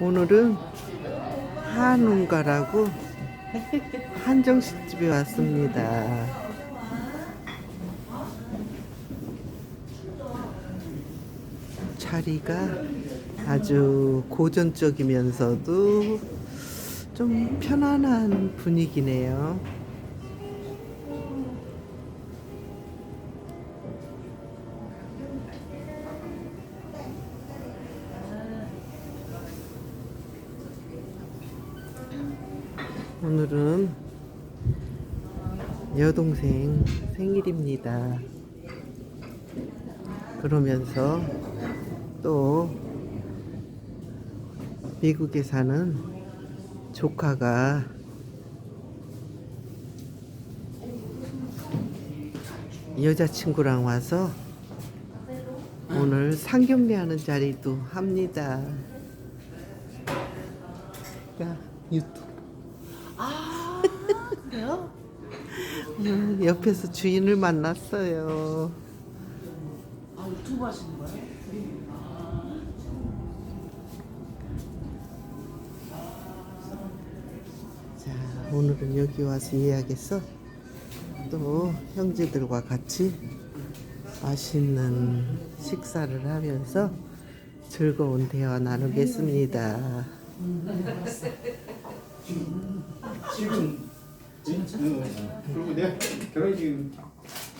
오늘은 한웅가라고 한정식집에 왔습니다. 자리가 아주 고전적이면서도 좀 편안한 분위기네요. 오늘은 여동생 생일입니다. 그러면서 또 미국에 사는 조카가 여자친구랑 와서 오늘 상경례 하는 자리도 합니다. 야, 유튜브. 아 그래요? 음, 옆에서 주인을 만났어요. 아 유튜브 하시는 거예요? 자, 오늘은 여기 와서 예약해서 또 형제들과 같이 맛있는 식사를 하면서 즐거운 대화 나누겠습니다. 지금 어, 그리고 내가 결혼식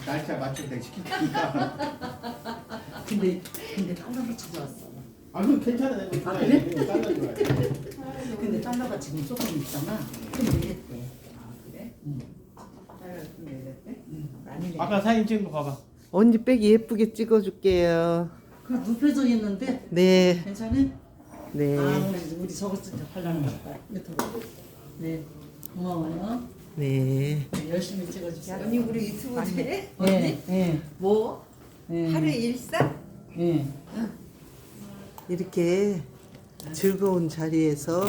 날짜 맞춰서 내가 시킬 테니까 근데 근데 달러가 찾아왔어. 아 그럼 괜찮아 내가 아. 그래? 딴거 좋아해 근데 달러가 지금 조금 있잖아. 좀 내렸대. 아 그래? 응. 딸을 좀 내렸대? 응. 많이 내. 아까 사진 찍은 거 봐봐 언니 백 예쁘게 찍어줄게요. 그 있는데 네, 괜찮아? 네. 아 우리 우리 저거 진짜 하려는 거. 유튜브. 네. 고마워요. 네. 네, 열심히 찍어주세요. 언니 우리 유튜브 돼? 언니? 네. 네. 뭐? 네. 하루 일상? 네. 이렇게 즐거운 자리에서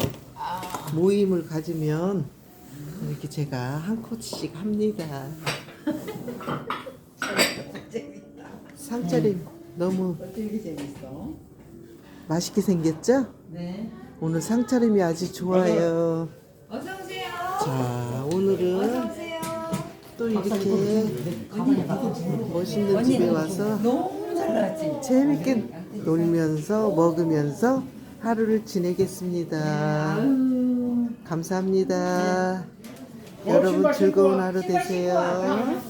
모임을 가지면 이렇게 제가 한 코치씩 합니다. 재밌다. 상차림 너무 재밌어. 맛있게 생겼죠? 네. 오늘 상차림이 아주 좋아요. 어서 오세요. 자, 오늘은. 또 이렇게. 멋있는 집에 와서. 재밌게 놀면서 먹으면서 하루를 지내겠습니다. 감사합니다. 여러분 즐거운 하루 되세요.